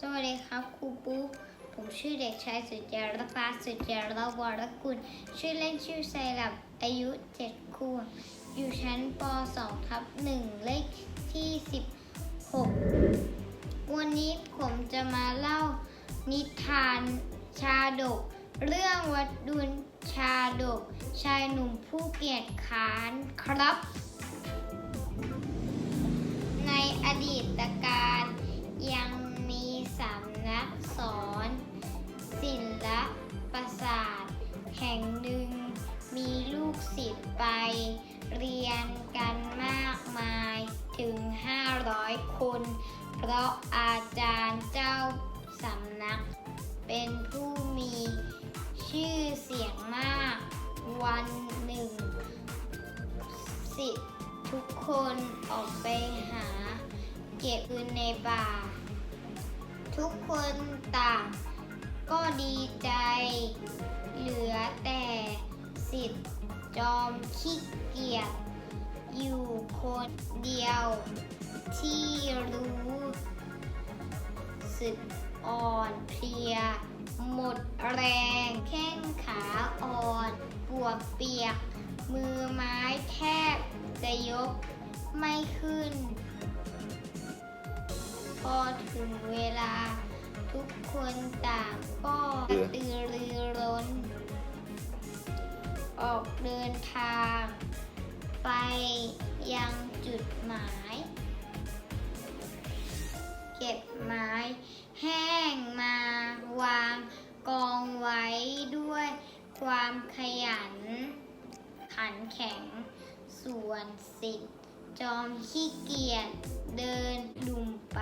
สวัสดีครับครูปุ๊กผมชื่อเด็กชายสุจยรภาสุจยรวรกุลชื่อเล่นชื่อไซรับอายุเจ็ดขวบอยู่ชั้นป .2 ทับ1เลขที่ 16 วันนี้ผมจะมาเล่านิทานชาดก เรื่องวัดดุลชาดก ชายหนุ่มผู้เกียจค้านครับ ในอดีตการยัง สำนักสอนศิลปศาสตร์ แห่งหนึ่ง มีลูกศิษย์ไป เรียนกันมากมายถึง 500 คน เพราะอาจารย์เจ้าสำนัก เป็นผู้มีชื่อเสียงมาก วันหนึ่ง สิทธิ์ทุกคนออกไปหา เก็บปืนในป่า ทุกคนต่าง ก็ดีใจ เหลือแต่สิทธิ์จอมขี้เกียจอยู่คนเดียว ที่รู้สึกอ่อนเพลีย หมดแรง แข้งขาอ่อนปวกเปียก มือไม้แทบจะยกไม่ขึ้น พอถึงเวลา ทุกคนต่างก็กระตือรือร้น ออกเดินทาง ไปยังจุดหมาย เก็บไม้แห้งมาวางกองไว้ด้วยความขยัน ขันแข็ง ส่วนสิทธิ์จอมขี้เกียจ เดินดุ่มไป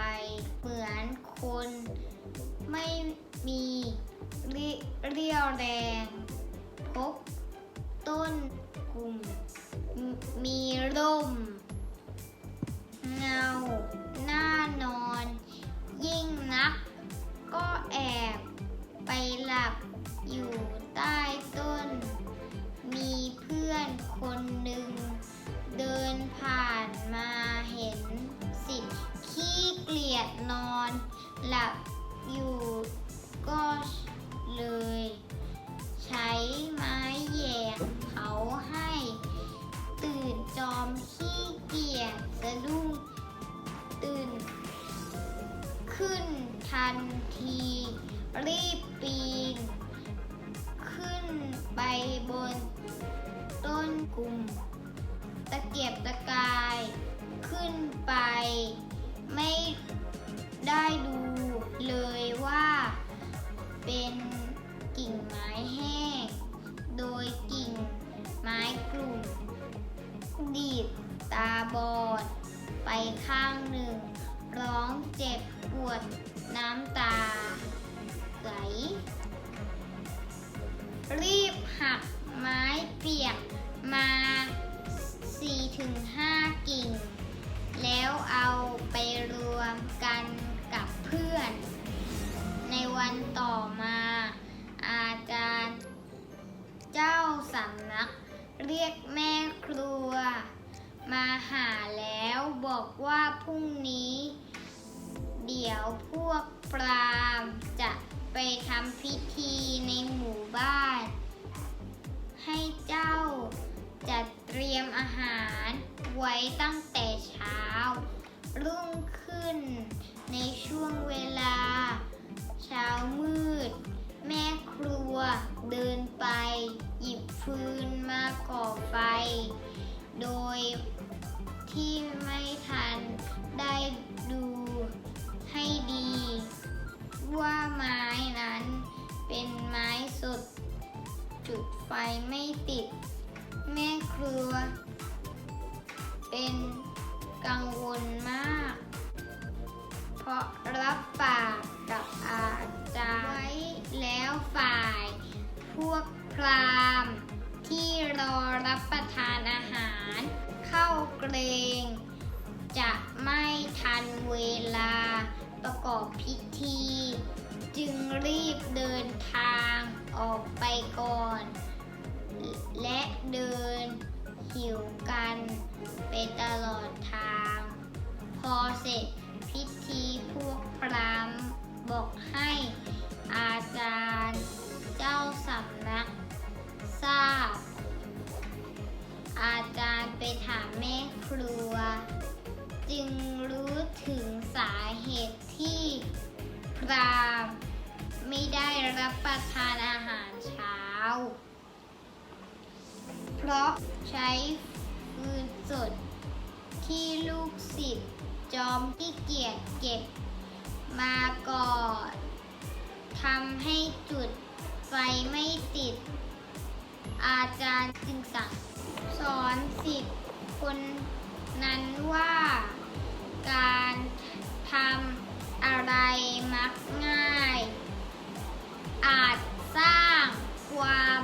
เหมือนคน ไม่มีเรี่ยวแรงพบต้นกลุ่ม มีร่ม เงา หน้านอน ยิ่งนัก ก็แอบ หลับอยู่ก็เลย ใช้ไม้แหยกเขาให้ ตื่นจอมขี้เกียจสะดุ้งตื่น ขึ้นทันที รีบปีน ขึ้นไปบน ต้นกลุ่ม ตะเกียบตะกาย ขึ้นไป ไม่ได้ดู กลุ่มดีดตาบอด ไปข้างหนึ่ง ร้องเจ็บปวดน้ำตาไหลรีบ บอกว่าพรุ่งนี้ เดี๋ยวพวกปรามจะไปทำพิธีในหมู่บ้าน ให้เจ้าจัดเตรียมอาหารไว้ตั้งแต่เช้า รุ่งขึ้นในช่วงเวลา เช้ามืด แม่ครัวเดินไป หยิบฟืนมาก่อไฟ โดย ที่ไม่ทันได้ดูให้ดี ว่าไม้นั้นเป็นไม้สด จุดไฟไม่ติด แม่ครัว เป็นกังวลมาก เพราะรับปากกับอาจารย์ไว้แล้วฝ่าย พวกพรามที่รอรับประทาน กรงจะไม่ทันเวลาประกอบพิธี จึงรีบเดินทางออกไปก่อน และเดินหิวกันไปตลอดทาง พอเสร็จพิธี ราม ไม่ได้รับประทานอาหารเช้า เพราะใช้ฟืนสดที่ลูกศิษย์จอมขี้เกียจเก็บมาก่อนทำให้จุดไฟไม่ติด อาจารย์จึงสั่งสอนสิทธิ์คนนั้นว่าการทำ อะไรมักง่าย อาจสร้างความ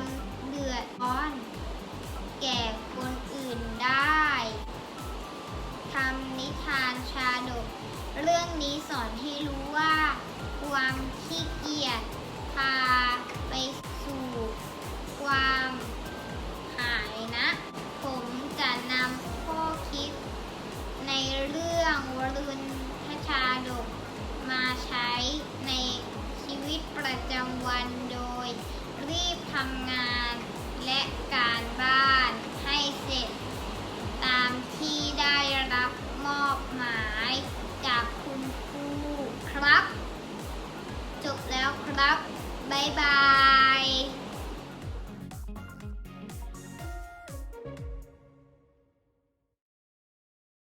ำงานและการบ้านให้เสร็จ ตามที่ได้รับมอบหมายจากคุณครูครับ จบแล้วครับ บ๊ายบาย